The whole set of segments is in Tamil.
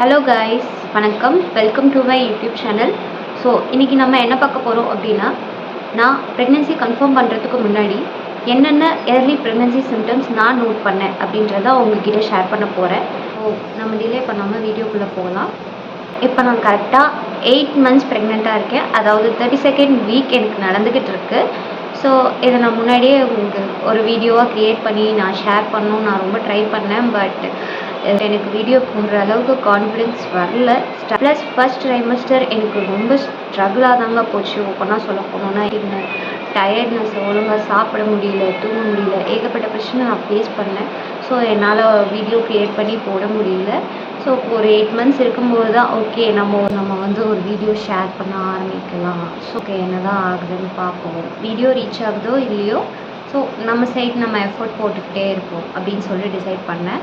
ஹலோ காய்ஸ் வணக்கம். Welcome to my YouTube channel so இன்றைக்கி நம்ம என்ன பார்க்க போகிறோம் அப்படின்னா நான் ப்ரெக்னென்சி கன்ஃபார்ம் பண்ணுறதுக்கு முன்னாடி என்னென்ன ஏர்லி ப்ரெக்னென்சி சிம்டம்ஸ் நான் நோட் பண்ணேன் அப்படின்றத உங்ககிட்ட ஷேர் பண்ண போகிறேன் ஸோ நம்ம டிலே பண்ணாமல் வீடியோக்குள்ளே போகலாம். இப்போ நான் கரெக்டாக எயிட் மந்த்ஸ் ப்ரெக்னெண்ட்டாக இருக்கேன். அதாவது தேர்ட்டி செகண்ட் வீக் எனக்கு நடந்துக்கிட்டு இருக்கு. ஸோ இதை நான் முன்னாடியே உங்களுக்கு ஒரு வீடியோவாக க்ரியேட் பண்ணி நான் ஷேர் பண்ணணும். நான் ரொம்ப ட்ரை பண்ணேன். பட் எனக்கு வீடியோ போடுற அளவுக்கு கான்ஃபிடென்ஸ் வரல. ப்ளஸ் ஃபர்ஸ்ட் ட்ரைமஸ்டர் எனக்கு ரொம்ப ஸ்ட்ரகிளாக தாங்க போச்சு. ஓப்பனாக சொல்ல போனோன்னா என்ன டயர்ட்னஸ் ஒழுங்காக சாப்பிட முடியல தூங்க முடியல ஏகப்பட்ட பிரச்சனை நான் ஃபேஸ் பண்ணேன். ஸோ என்னால் வீடியோ க்ரியேட் பண்ணி போட முடியல. ஸோ ஒரு எயிட் மந்த்ஸ் இருக்கும்போது தான் ஓகே நம்ம நம்ம வந்து ஒரு வீடியோ ஷேர் பண்ண ஆரம்பிக்கலாம். ஸோ ஓகே என்ன தான் ஆகுதுன்னு பார்ப்போம். வீடியோ ரீச் ஆகுதோ இல்லையோ ஸோ நம்ம சைட் நம்ம எஃபோர்ட் போட்டுக்கிட்டே இருப்போம் அப்படின்னு சொல்லி டிசைட் பண்ணேன்.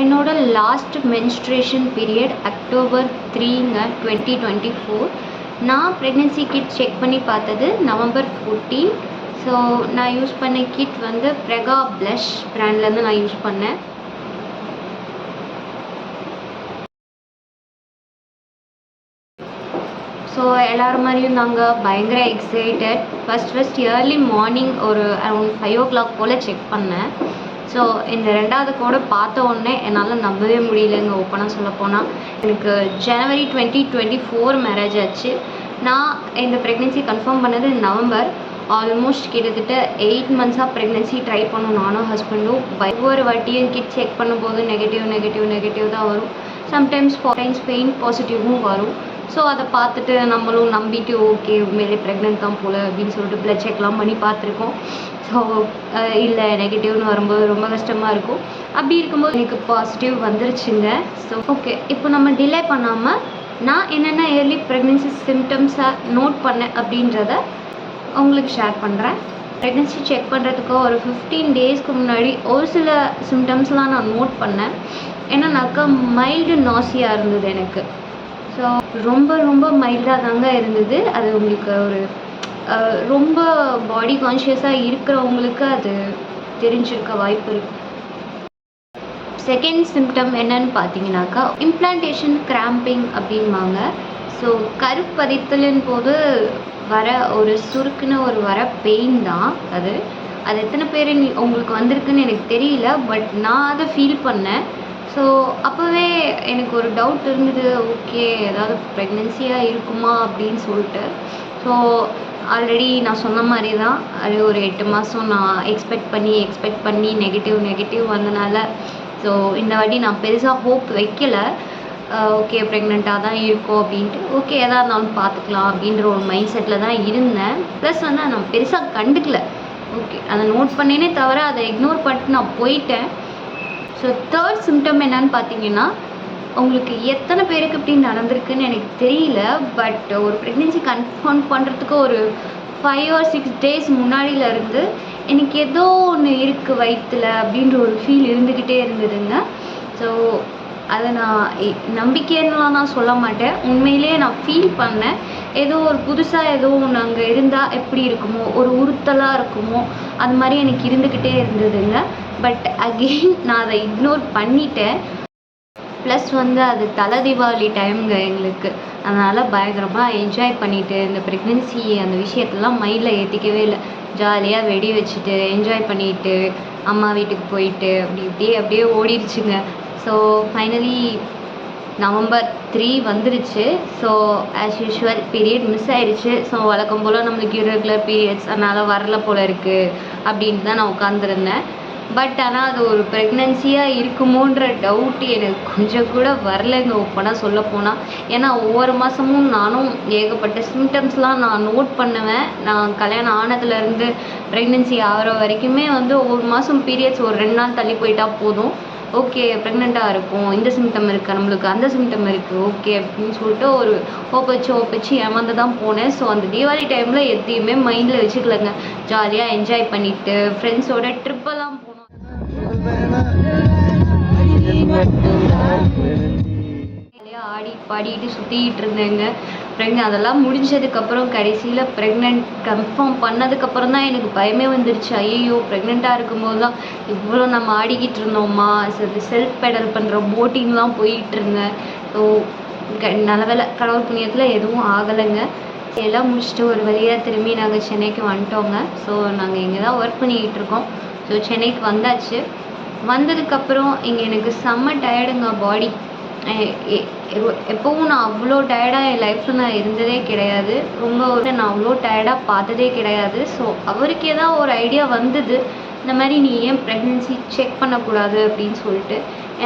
என்னோட லாஸ்ட் மென்ஸ்ட்ரேஷன் பீரியட் அக்டோபர் த்ரீங்க டுவெண்ட்டி டுவெண்ட்டி ஃபோர் நான் ப்ரெக்னென்சி கிட் செக் பண்ணி பார்த்தது நவம்பர் ஃபோர்டீன் ஸோ நான் யூஸ் பண்ண கிட் வந்து ப்ரெகா ப்ளஷ் ப்ராண்ட்லேருந்து நான் யூஸ் பண்ணேன். ஸோ எல்லோரும் மாதிரியும் நாங்கள் பயங்கர excited first first early morning ஒரு அரௌண்ட் ஃபைவ் ஓ கிளாக் போல் செக் பண்ணேன். ஸோ இந்த ரெண்டாவது கோடை பார்த்த உடனே என்னால் நம்பவே முடியலங்க ஓப்பனாக சொல்ல போனால் எனக்கு January twenty twenty four marriage ஆச்சு. நான் இந்த ப்ரெக்னென்சி கன்ஃபார்ம் பண்ணது நவம்பர். ஆல்மோஸ்ட் கிட்டத்தட்ட எயிட் மந்த்ஸாக ப்ரெக்னென்சி ட்ரை பண்ணோம் நானும் ஹஸ்பண்டும் ஒவ்வொரு வாட்டியும் கிட் செக் பண்ணும்போது நெகட்டிவ் நெகட்டிவ் நெகட்டிவ் தான் வரும். சம்டைம்ஸ் டைம்ஸ் பெயின் பாசிட்டிவும் வரும். ஸோ அதை பார்த்துட்டு நம்மளும் நம்பிட்டு ஓகே உண்மையிலே ப்ரெக்னென்ட் தான் போல் அப்படின்னு சொல்லிட்டு ப்ளட் செக்லாம் பண்ணி பார்த்துருக்கோம். ஸோ இல்லை நெகட்டிவ்னு வரும்போது ரொம்ப கஷ்டமாக இருக்கும். அப்படி இருக்கும்போது எனக்கு பாசிட்டிவ் வந்துருச்சுங்க. ஸோ ஓகே இப்போ நம்ம டிலே பண்ணாமல் நான் என்னென்ன ஏர்லி ப்ரெக்னென்சி சிம்டம்ஸை நோட் பண்ணேன் அப்படின்றத உங்களுக்கு ஷேர் பண்ணுறேன் ப்ரெக்னென்சி செக் பண்ணுறதுக்கு ஒரு ஃபிஃப்டீன் டேஸ்க்கு முன்னாடி ஒரு சில சிம்டம்ஸ்லாம் நான் நோட் பண்ணேன். என்னன்னாக்கா மைல்டு நாசியாக இருந்தது எனக்கு. ஸோ ரொம்ப ரொம்ப மைல்டாக தாங்க இருந்தது. அது உங்களுக்கு ஒரு ரொம்ப பாடி கான்ஷியஸாக இருக்கிறவங்களுக்கு அது தெரிஞ்சிருக்க வாய்ப்பு இருக்கு. செகண்ட் சிம்டம் என்னன்னு பார்த்தீங்கன்னாக்கா இம்ப்ளான்டேஷன் கிராம்பிங் அப்படின்வாங்க ஸோ கருப்பதித்தலின் போது வர ஒரு சுருக்குன்னு ஒரு வர பெயின் தான் அது. அது எத்தனை பேர் உங்களுக்கு வந்திருக்குன்னு எனக்கு தெரியல பட் நான் அதை ஃபீல் பண்ணேன். ஸோ அப்போவே எனக்கு ஒரு டவுட் இருந்தது. ஓகே ஏதாவது ப்ரெக்னென்சியாக இருக்குமா அப்படின்னு சொல்லிட்டு. ஸோ ஆல்ரெடி நான் சொன்ன மாதிரி தான் அது ஒரு எட்டு மாதம் நான் எக்ஸ்பெக்ட் பண்ணி எக்ஸ்பெக்ட் பண்ணி நெகட்டிவ் நெகட்டிவ் வந்தனால. ஸோ இந்த வாட்டி நான் பெருசாக ஹோப் வைக்கலை. ஓகே ப்ரெக்னெண்ட்டாக தான் இருக்கும் அப்படின்ட்டு. ஓகே எதாக இருந்தாலும் பார்த்துக்கலாம் அப்படின்ற ஒரு மைண்ட் செட்டில் தான் இருந்தேன். ப்ளஸ் வந்து நான் பெருசாக கண்டுக்கல. ஓகே அதை நோட் பண்ணேனே தவிர அதை இக்னோர் பண்ணிட்டு நான் போயிட்டேன். ஸோ தேர்ட் சிம்டம் என்னன்னு பார்த்தீங்கன்னா உங்களுக்கு எத்தனை பேருக்கு இப்படி நடந்திருக்குன்னு எனக்கு தெரியல பட் ஒரு ப்ரெக்னென்சி கன்ஃபார்ம் பண்ணுறதுக்கு ஒரு ஃபைவ் ஆர் சிக்ஸ் டேஸ் முன்னாடியிலேருந்து எனக்கு ஏதோ ஒன்று இருக்குது வயிற்றில் அப்படின்ற ஒரு ஃபீல் இருந்துக்கிட்டே இருந்ததுங்க. ஸோ அதை நான் நம்பிக்கைன்னுலாம் நான் சொல்ல மாட்டேன். உண்மையிலேயே நான் ஃபீல் பண்ணேன். ஏதோ ஒரு புதுசாக ஏதோ ஒன்று அங்கே இருந்தால் எப்படி இருக்குமோ ஒரு உறுத்தலாக இருக்குமோ அது மாதிரி எனக்கு இருந்துக்கிட்டே இருந்ததுங்க. பட் அகெயின் நான் அதை இக்னோர் பண்ணிட்டேன். ப்ளஸ் வந்து அது தலை தீபாவளி டைம்ங்க எங்களுக்கு. அதனால் பயங்கரமாக என்ஜாய் பண்ணிவிட்டு இந்த ப்ரெக்னென்சி அந்த விஷயத்தெல்லாம் மைண்டில் ஏற்றிக்கவே இல்லை. ஜாலியாக வெடி வச்சுட்டு என்ஜாய் பண்ணிட்டு அம்மா வீட்டுக்கு போயிட்டு அப்படி இப்படியே அப்படியே ஓடிடுச்சுங்க ஸோ ஃபைனலி நவம்பர் த்ரீ வந்துருச்சு. So as usual period miss ஆயிடுச்சு ஸோ வழக்கம் போல் நம்மளுக்கு இரெகுலர் பீரியட்ஸ் அதனால் வரல போல் இருக்குது அப்படின்ட்டு தான் நான் உட்காந்துருந்தேன் பட் ஆனால் அது ஒரு ப்ரெக்னென்சியாக இருக்குமோன்ற டவுட் எனக்கு கொஞ்சம் கூட வரலைங்க ஓப்பனாக சொல்ல போனால் ஏன்னா ஒவ்வொரு மாதமும் நானும் ஏகப்பட்ட சிம்டம்ஸ்லாம் நான் நோட் பண்ணுவேன். நான் கல்யாணம் ஆனதுலேருந்து ப்ரெக்னென்சி ஆகிற வரைக்குமே வந்து ஒவ்வொரு மாதம் பீரியட்ஸ் ஒரு ரெண்டு நாள் தள்ளி போயிட்டால் போதும். ஓகே ப்ரெக்னெண்ட்டாக இருக்கும் இந்த சிம்டம் இருக்குது நம்மளுக்கு அந்த சிம்டம் இருக்குது ஓகே அப்படின்னு சொல்லிட்டு ஒரு ஓப்பச்சு ஓப்பச்சு வச்சு ஏமாந்து தான் போனேன். ஸோ அந்த தீபாவளி டைமில் எதையுமே மைண்டில் வச்சுக்கலங்க. ஜாலியாக என்ஜாய் பண்ணிவிட்டு ஃப்ரெண்ட்ஸோட ட்ரிப்பெல்லாம் ஆடி பாடிட்டு பாடிக்கிட்டு சுற்றிக்கிட்டு இருந்தேங்க. ப்ரெக்னென்ட் அதெல்லாம் முடிஞ்சதுக்கப்புறம் கடைசியில் ப்ரெக்னென்ட் கன்ஃபார்ம் பண்ணதுக்கப்புறம் தான் எனக்கு பயமே வந்துருச்சு. ஐயையோ ப்ரெக்னெண்ட்டாக இருக்கும்போது தான் இவ்வளோ நம்ம ஆடிக்கிட்டு இருந்தோமா? செல்ஃப் பெடல் பண்ணுற போட்டிங்லாம் போயிட்டு இருந்தேன். ஸோ க கடவுள் புண்ணியத்தில் எதுவும் ஆகலைங்க. எல்லாம் முடிச்சுட்டு ஒரு வழியாக திரும்பி நாங்கள் சென்னைக்கு வந்துட்டோங்க. ஸோ நாங்கள் இங்கே தான் ஒர்க் பண்ணிக்கிட்டு இருக்கோம். ஸோ சென்னைக்கு வந்தாச்சு. வந்ததுக்கப்புறம் இங்கே எனக்கு செம்ம டயர்டுங்க பாடி எப்போவும் நான் அவ்வளோ டயர்டாக என் லைஃப்பில் நான் இருந்ததே கிடையாது. ரொம்ப ஒரு நான் அவ்வளோ டயர்டாக பார்த்ததே கிடையாது. ஸோ அவருக்கே தான் ஒரு ஐடியா வந்தது. இந்த மாதிரி நீ ஏன் ப்ரெக்னென்சி செக் பண்ணக்கூடாது அப்படின்னு சொல்லிட்டு.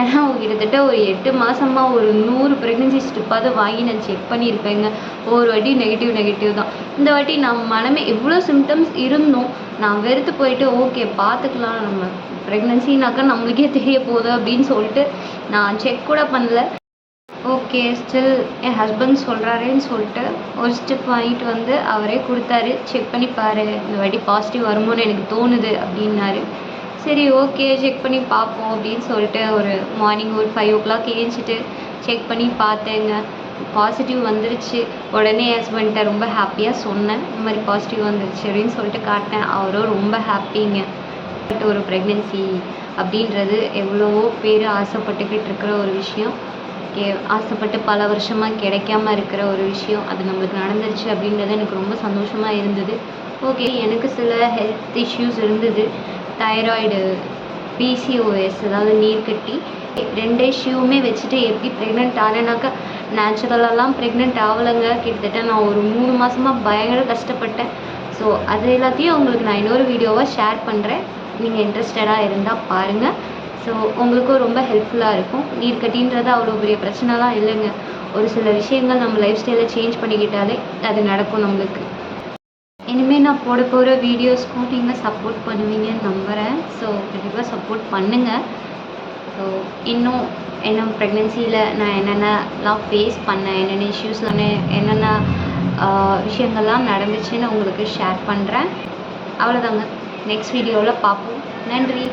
ஏன்னா கிட்டத்தட்ட ஒரு எட்டு மாதமாக ஒரு நூறு ப்ரெக்னென்சி ஸ்ட்ரிப்பாவது வாங்கி நான் செக் பண்ணியிருப்பேங்க. ஒவ்வொரு வாட்டி நெகட்டிவ் நெகட்டிவ் தான். இந்த வாட்டி நான் மனமே எவ்வளோ சிம்டம்ஸ் இருந்தோம். நான் வெறுத்து போயிட்டு ஓகே பார்த்துக்கலாம் நம்ம ப்ரெக்னென்சினாக்கா நம்மளுக்கே தெரிய போகுது அப்படின்னு சொல்லிட்டு நான் செக் கூட பண்ணல. ஓகே ஸ்டில் என் ஹஸ்பண்ட் சொல்கிறாரேன்னு சொல்லிட்டு ஒரு ஸ்டெப் வாங்கிட்டு வந்து அவரே கொடுத்தாரு. செக் பண்ணி பாரு இந்த வாட்டி பாசிட்டிவ் வருமோன்னு எனக்கு தோணுது அப்படின்னாரு. சரி ஓகே செக் பண்ணி பார்ப்போம் அப்படின்னு சொல்லிட்டு ஒரு மார்னிங் ஒரு ஃபைவ் ஓ கிளாக் ஏஞ்சிட்டு செக் பண்ணி பார்த்தேங்க. பாசிட்டிவ் வந்துருச்சு. உடனே என் ஹஸ்பண்ட்டை ரொம்ப ஹாப்பியாக சொன்னேன். இந்த மாதிரி பாசிட்டிவ் வந்துருச்சு அப்படின்னு சொல்லிட்டு காட்டினேன். அவரும் ரொம்ப ஹாப்பிங்க பட் ஒரு ப்ரெக்னென்சி அப்படின்றது எவ்வளவோ பேர் ஆசைப்பட்டுக்கிட்டு இருக்கிற ஒரு விஷயம். கே ஆசைப்பட்டு பல வருஷமாக கிடைக்காம இருக்கிற ஒரு விஷயம். அது நம்மளுக்கு நடந்துருச்சு அப்படின்றது எனக்கு ரொம்ப சந்தோஷமாக இருந்தது. ஓகே எனக்கு சில ஹெல்த் இஷ்யூஸ் இருந்தது. தைராய்டு பிசிஓஎஸ் அதாவது நீர்க்கட்டி ரெண்டு இஷ்யூவுமே வச்சுட்டு எப்படி ப்ரெக்னென்ட் ஆனேனாக்கா நேச்சுரலாலாம் ப்ரெக்னென்ட் ஆகலைங்க. கிட்டத்தட்ட நான் ஒரு மூணு மாதமாக பயங்கர கஷ்டப்பட்டேன். ஸோ அது எல்லாத்தையும் உங்களுக்கு நான் இன்னொரு வீடியோவாக ஷேர் பண்ணுறேன் நீங்கள் இன்ட்ரெஸ்டடாக இருந்தால் பாருங்கள் ஸோ உங்களுக்கும் ரொம்ப ஹெல்ப்ஃபுல்லாக இருக்கும். நீர்க்கட்டின்றது அவ்வளோ பெரிய பிரச்சனைலாம் இல்லைங்க. ஒரு சில விஷயங்கள் நம்ம லைஃப் ஸ்டைலை சேஞ்ச் பண்ணிக்கிட்டாலே அது நடக்கும் நம்மளுக்கு. இனிமேல் நான் போட போகிற வீடியோஸ்க்கும் நீங்கள் சப்போர்ட் பண்ணுவீங்கன்னு நம்புகிறேன் ஸோ கண்டிப்பாக சப்போர்ட் பண்ணுங்கள் ஸோ இன்னும் என்ன ப்ரெக்னென்சியில் நான் என்னென்னலாம் ஃபேஸ் பண்ணேன் என்னென்ன இஷ்யூஸ்லாம் என்னென்ன விஷயங்கள்லாம் நடந்துச்சுன்னு உங்களுக்கு ஷேர் பண்ணுறேன் அவ்வளோதாங்க நெக்ஸ்ட் வீடியோவில் பார்ப்போம். நன்றி.